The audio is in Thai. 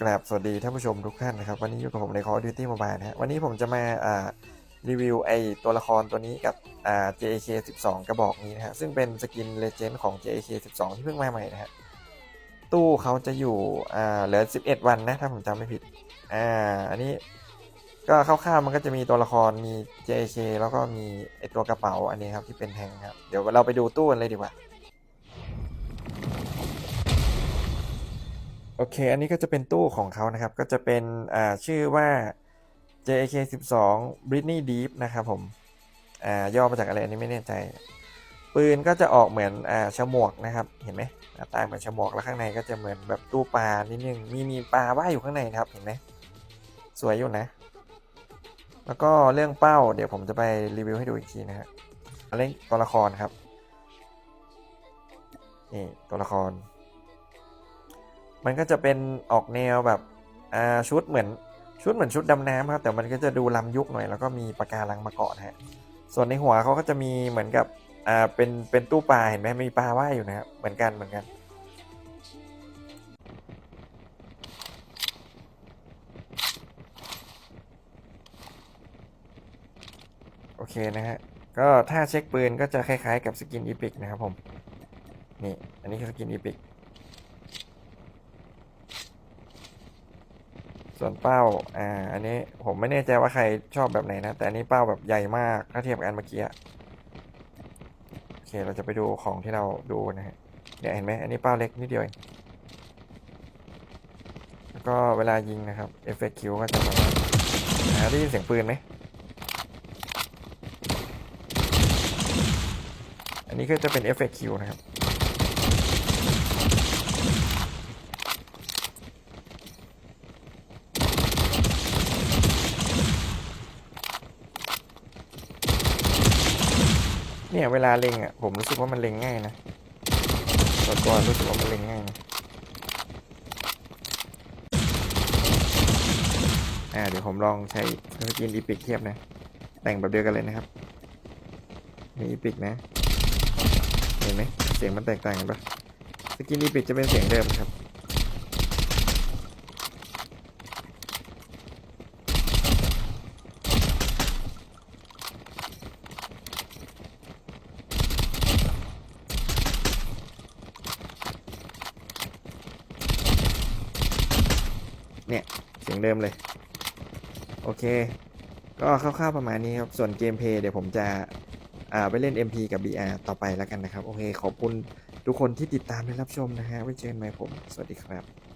กราบสวัสดีท่านผู้ชมทุกท่านนะครับ วันนี้อยู่กับผมใน Call of Duty Mobile นะฮะวันนี้ผมจะมาอ่ารีวิวไอตัวละครตัวนี้กับอ่า JAK 12 กระบอกนี้นะฮะซึ่งเป็นสกินเลเจนด์ของ JAK 12 ที่เพิ่งมาใหม่นะฮะตู้เขาจะอยู่อ่าเหลือ 11 วันนะถ้าผมจำไม่ผิดอ่าอันนี้ก็คร่าวๆมันก็จะมีตัวละครมี JAK แล้วก็มีไอตัวกระเป๋าอันนี้ครับที่เป็นแทงครับเดี๋ยวเราไปดูตู้กันเลยดีกว่า โอเค อันนี้ก็จะเป็นตู้ของเขานะครับ ก็จะเป็นชื่อว่า JAK 12 Britney Deep นะครับผมอาย่อมาจากอะไรอันนี้ไม่แน่ใจ ปืนก็จะออกเหมือนอฉมวกนะครับ เห็นไหมหน้าตาเหมือนฉมวกแล้วข้างในก็จะเหมือนแบบตู้ปลานิดนึง มีมีปลาว่ายอยู่ข้างในนะครับ เห็นไหมสวยอยู่นะ แล้วก็เรื่องเป้า เดี๋ยวผมจะไปรีวิวให้ดูอีกทีนะฮะเล่นตัวละครครับ นี่ตัวละคร มันก็จะเป็นออกแนวแบบอ่าชุดเหมือนชุดเหมือนชุดดำน้ำครับแต่มันก็จะดูล้ำยุคหน่อยแล้วก็มีปะการังมาเกาะนะฮะส่วนในหัวเขาก็จะมีเหมือนกับอ่าเป็นเป็นตู้ปลาเห็นไหมมีปลาว่ายอยู่นะครับเหมือนกันเหมือนกันโอเคนะฮะก็ถ้าเช็คปืนก็จะคล้ายๆกับสกินอีพิกนะครับผมนี่อันนี้คือสกินอีพิก ส่วนเป้า อ่า อันนี้ผมไม่แน่ใจว่าใครชอบแบบไหนนะ แต่อันนี้เป้าแบบใหญ่มาก ถ้าเทียบกันเมื่อกี้อะโอเค เราจะไปดูของที่เราดูนะฮะเนี่ยเห็นไหมอันนี้เป้าเล็กนิดเดียวเองแล้วก็เวลายิงนะครับเอฟเฟกคิวก็จะประมาณได้ยินเสียงปืนไหม อันนี้ก็จะเป็นเอฟเฟกคิวนะครับ เนี่ยเวลาเล็งอะผมรู้สึกว่ามันเล็งง่ายนะส่วนตัวรู้สึกว่ามันเล็งง่ายนะอ่าเดี๋ยวผมลองใช้สกินอีพิกเทียบนะ แต่งแบบเดียวกันเลยนะครับนี่อีพิกนะ เห็นไหมเสียงมันแตกต่างกันปะสกินอีพิกจะเป็นเสียงเดิมครับ เนี่ย เสียงเดิมเลย โอเค ก็คร่าวๆประมาณนี้ครับ ส่วนเกมเพย์เดี๋ยวผมจะไปเล่น MP กับ BR ต่อไปแล้วกันนะครับ โอเค ขอบคุณทุกคนที่ติดตามและรับชมนะฮะไว้เจอกันใหม่ผม สวัสดีครับ